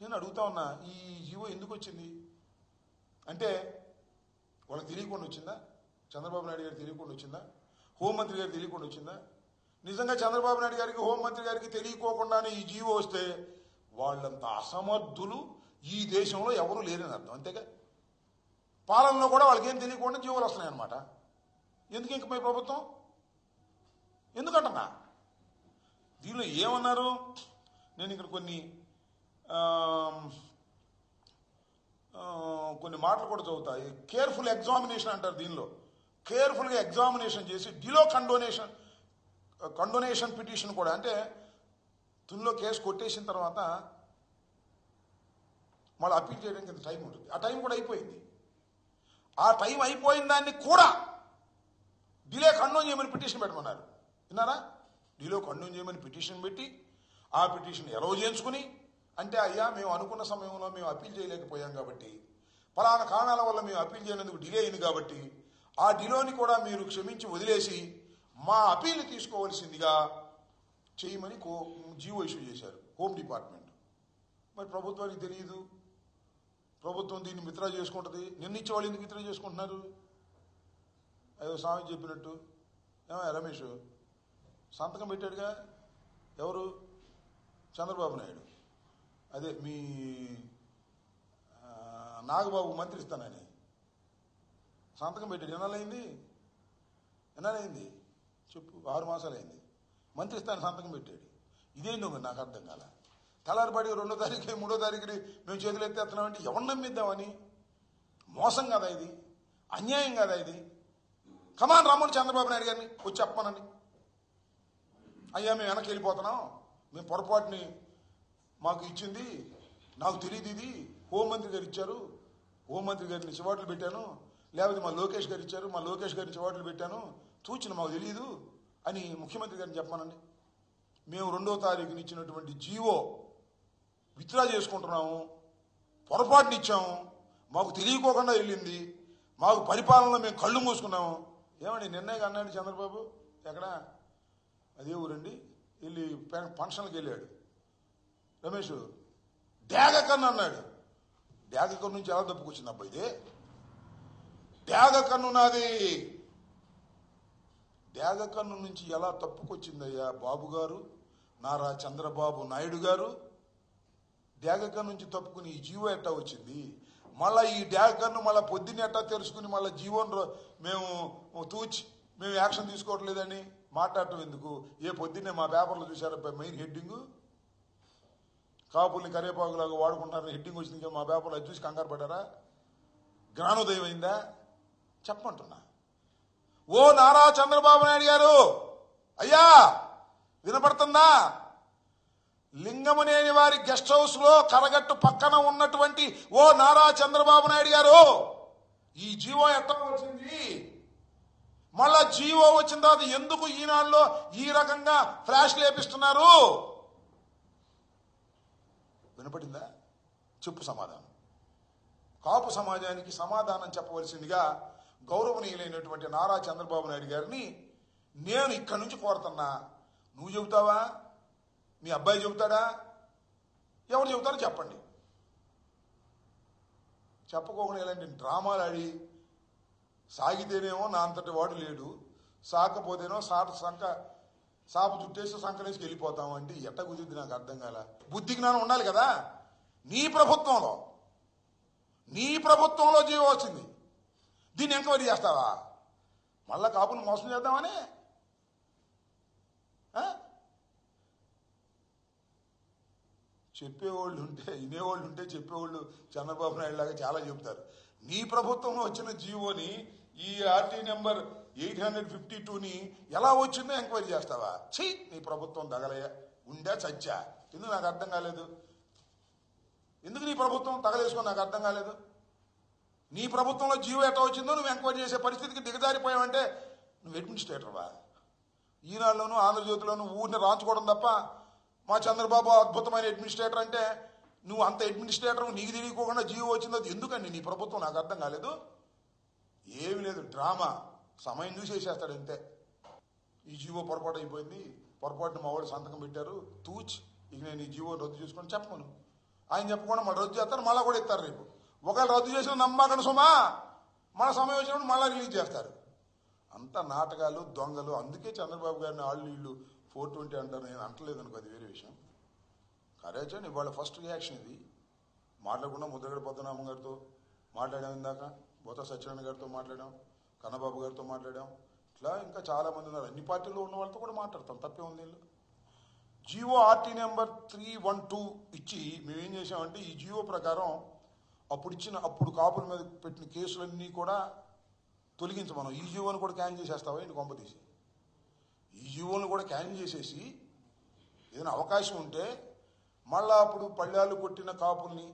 నేను అడుగుతా ఉన్నా ఈ జీవో ఎందుకు వచ్చింది? అంటే వాళ్ళకి తెలియకుండా వచ్చిందా? చంద్రబాబు నాయుడు గారికి తెలియకుండా వచ్చిందా? హోంమంత్రి గారికి తెలియకుండా వచ్చిందా? నిజంగా చంద్రబాబు నాయుడు గారికి హోంమంత్రి గారికి తెలియకోకుండానే ఈ జీవో వస్తే వాళ్ళంత అసమర్థులు ఈ దేశంలో ఎవరు లేరని అర్థం అంతేగా? పాలనలో కూడా వాళ్ళకి ఏం తెలియకుండా జీవోలు వస్తున్నాయన్నమాట ఎందుకు ఇంక మీ ప్రభుత్వం? ఎందుకంటన్నా? దీనిలో ఏమన్నారు? నేను ఇక్కడ కొన్ని కొన్ని మాటలు కూడా చదువుతాయి. కేర్ఫుల్ ఎగ్జామినేషన్ అంటారు దీనిలో. కేర్ఫుల్గా ఎగ్జామినేషన్ చేసి డిలో కండోనేషన్ కండోనేషన్ పిటిషన్ కూడా. అంటే తునిలో కేసు కొట్టేసిన తర్వాత మళ్ళీ అప్పీల్ చేయడానికి ఇంత టైం ఉంటుంది. ఆ టైం కూడా అయిపోయింది. ఆ టైం అయిపోయిన దాన్ని కూడా డిలే కండోన్ చేయమని పిటిషన్ పెట్టమన్నారు విన్నారా? డిలో కండోన్ చేయమని పిటిషన్ పెట్టి ఆ పిటిషన్ ఎలవ్ చేయించుకుని అంటే అయ్యా మేము అనుకున్న సమయంలో మేము అప్పీల్ చేయలేకపోయాం కాబట్టి ఫలానా కారణాల వల్ల మేము అప్పీల్ చేయనందుకు డిలే అయింది కాబట్టి ఆ డిలోని కూడా మీరు క్షమించి వదిలేసి మా అప్పీల్ తీసుకోవలసిందిగా చేయమని కో జీవో ఇష్యూ చేశారు హోమ్ డిపార్ట్మెంట్. మరి ప్రభుత్వానికి తెలియదు. ప్రభుత్వం దీన్ని మిత్రా చేసుకుంటుంది. నిర్ణయించే వాళ్ళు ఎందుకు మిత్రా చేసుకుంటున్నారు? ఏదో స్వామి చెప్పినట్టు. ఏమయ్య రమేష్ సంతకం పెట్టాడుగా? ఎవరు? చంద్రబాబు నాయుడు. అదే మీ నాగబాబు మంత్రి ఇస్తానని సంతకం పెట్టాడు. ఎన్నాళ్ళైంది ఎన్నాళ్ళైంది చెప్పు. ఆరు మాసాలైంది మంత్రి ఇస్తాను సంతకం పెట్టాడు. ఇదేంటో మరి నాకు అర్థం కాల. తలారిపాడి రెండో తారీఖు మూడో తారీఖుని మేము చేతులు ఎత్తేస్తున్నామంటే ఎవరు నమ్మిద్దామని? మోసం కదా ఇది? అన్యాయం కదా ఇది? కమాన్ రమ్మని చంద్రబాబు నాయుడు గారిని. వచ్చి చెప్పమనండి. అయ్యా మేము వెనక్కి వెళ్ళిపోతున్నాం. మేము పొరపాటుని మాకు ఇచ్చింది. నాకు తెలియదు ఇది. హోంమంత్రి గారు ఇచ్చారు. హోంమంత్రి గారిని చివాట్లు పెట్టాను. లేకపోతే మా లోకేష్ గారు ఇచ్చారు. మా లోకేష్ గారిని చివాట్లు పెట్టాను. తూచిన మాకు తెలియదు అని ముఖ్యమంత్రి గారిని చెప్పానండి. మేము రెండో తారీఖున ఇచ్చినటువంటి జీవో విత్డ్రా చేసుకుంటున్నాము. పొరపాటుని ఇచ్చాము. మాకు తెలియకోకుండా వెళ్ళింది. మాకు పరిపాలనలో మేము కళ్ళు మూసుకున్నాము. ఏమండి నిర్ణయంగా అన్నాడు చంద్రబాబు. ఎక్కడ? అదే ఊరండి. వెళ్ళి పెన్- ఫంక్షన్కి వెళ్ళాడు. రమేష్ డ్యాగ కన్ను అన్నాడు. డ్యాగకన్ నుంచి ఎలా తప్పుకొచ్చింది అబ్బా ఇది? డ్యాగకన్ను నాది. డ్యాగకన్ను నుంచి ఎలా తప్పుకొచ్చిందయ్యా బాబు గారు నారా చంద్రబాబు నాయుడు గారు? డ్యాగకన్ను నుంచి తప్పుకుని ఈ జీవో ఎట్టా వచ్చింది? మళ్ళా ఈ డ్యాగకన్ను మళ్ళీ పొద్దున్న ఎట్టా తెలుసుకుని మళ్ళీ జీవోని మేము తూచి మేము యాక్షన్ తీసుకోవట్లేదని మాట్లాడటం ఎందుకు? ఏ పొద్దున్నే మా పేపర్లో చూసారా మెయిన్ హెడ్డింగు? కాపుల్ని కరేపాకులాగా వాడుకుంటారని హెడ్డింగ్ వచ్చింది మా పేపర్లో అది చూసి కంగారు పడ్డారా? జ్ఞానోదయం అయిందా? చెప్పంటున్నా ఓ నారా చంద్రబాబు నాయుడు గారు! అయ్యా! వినపడుతుందా? లింగమనేని వారి గెస్ట్ హౌస్లో కరగట్టు పక్కన ఉన్నటువంటి ఓ నారా చంద్రబాబు నాయుడు గారు! ఈ జీవో ఎట్లా వచ్చింది? మళ్ళా జీవో వచ్చిన తర్వాత ఎందుకు ఈనాడులో ఈ రకంగా ఫ్లాష్ లేపిస్తున్నారు? వినపడిందా? చెప్పు సమాధానం. కాపు సమాజానికి సమాధానం చెప్పవలసిందిగా గౌరవనీయులైనటువంటి నారా చంద్రబాబు నాయుడు గారిని నేను ఇక్కడి నుంచి కోరుతున్నా. నువ్వు చెబుతావా? మీ అబ్బాయి చెబుతాడా? ఎవరు చెబుతారో చెప్పండి. చెప్పుకోకుండా ఇలాంటి డ్రామాలు ఆడి సాగితేనేమో నా అంతటి వాడు లేడు సాకపోతేనో సాట సంక సాపు చుట్టేసి సంకలేసి వెళ్ళిపోతాం అంటే ఎట్ట కుదిరింది నాకు అర్థం కాల? బుద్ధి జ్ఞానం ఉండాలి కదా? నీ ప్రభుత్వంలో నీ ప్రభుత్వంలో జీవో వచ్చింది. దీన్ని ఎంక్వైరీ చేస్తావా? మళ్ళా కాపును మోసం చేద్దామని? చెప్పేవాళ్ళు ఉంటే వినేవాళ్ళు ఉంటే చెప్పేవాళ్ళు చంద్రబాబు నాయుడు లాగా చాలా చెప్తారు. నీ ప్రభుత్వంలో వచ్చిన జీవోని ఈ RT number eight hundred fifty టూని ఎలా వచ్చిందో ఎంక్వైరీ చేస్తావా? ఛీ నీ ప్రభుత్వం తగలయ్యా. ఉండా చచ్చా. ఎందుకు నాకు అర్థం కాలేదు? ఎందుకు నీ ప్రభుత్వం తగలేసుకో నాకు అర్థం కాలేదు? నీ ప్రభుత్వంలో జీవో ఎట్లా వచ్చిందో నువ్వు ఎంక్వైరీ చేసే పరిస్థితికి దిగజారిపోయావంటే నువ్వు అడ్మినిస్ట్రేటర్వా ఈనాడులోను ఆంధ్రజ్యోతిలోను ఊరిని రాంచుకోవడం తప్ప మా చంద్రబాబు అద్భుతమైన అడ్మినిస్ట్రేటర్ అంటే నువ్వు అంత అడ్మినిస్ట్రేటర్ నీకు తెలియకోకుండా జీవో వచ్చిందో అది ఎందుకండి నీ ప్రభుత్వం? నాకు అర్థం కాలేదు. ఏమి లేదు. డ్రామా. సమయం చూసేసేస్తాడు అంతే ఈ జీవో పొరపాటు అయిపోయింది. పొరపాటున మా వాళ్ళు సంతకం పెట్టారు. తూచ్ ఇక నేను ఈ జీవో రద్దు చేసుకొని చెప్పను. ఆయన చెప్పకుండా మళ్ళీ రద్దు చేస్తారు మళ్ళీ కూడా ఇస్తారు రేపు. ఒకవేళ రద్దు చేసిన నమ్మకండి సుమా మన సమయం వచ్చినప్పుడు మళ్ళీ రిలీజ్ చేస్తారు. అంత నాటకాలు దొంగలు అందుకే చంద్రబాబు గారిని వాళ్ళు వీళ్ళు ఫోర్ ట్వంటీ అంటారు. నేను అంటలేదు అనుకో అది వేరే విషయం. కరేచండి ఇవాళ ఫస్ట్ రియాక్షన్ ఇది. మాట్లాడకుండా ముద్రగడ పద్మనాభం గారితో మాట్లాడాం ఇందాక. బొత్స సత్యనారాయణ గారితో మాట్లాడాం. కన్నబాబు గారితో మాట్లాడాం. ఇట్లా ఇంకా చాలా మంది ఉన్నారు. అన్ని పార్టీల్లో ఉన్న వాళ్ళతో కూడా మాట్లాడతాం. తప్పే ఉంది GO RT number three one two ఇచ్చి మేము ఏం చేసామంటే ఈ జియో ప్రకారం అప్పుడు ఇచ్చిన అప్పుడు కాపుల మీద పెట్టిన కేసులన్నీ కూడా తొలగించమనం ఈ జియోని కూడా క్యాన్ చేసేస్తావా? ఇంటి కొంప తీసి? ఈ జియోని కూడా క్యాన్ చేసేసి ఏదైనా అవకాశం ఉంటే మళ్ళా అప్పుడు పళ్ళాలు కొట్టిన కాపుల్ని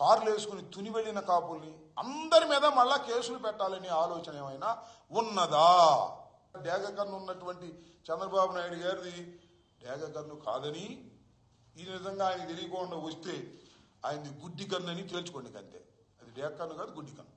కార్లు వేసుకుని తుని వెళ్ళిన కాపుల్ని అందరి మీద మళ్ళా కేసులు పెట్టాలనే ఆలోచన ఏమైనా ఉన్నదా? డేగకన్ను ఉన్నటువంటి చంద్రబాబు నాయుడు గారిది డేగకన్ను కాదని ఈ విధంగా ఆయన తెలియకుండా వస్తే ఆయనది గుడ్డి కన్ను అని తేల్చుకోండి అంతే. అది డేగకన్ను కాదు గుడ్డి కన్ను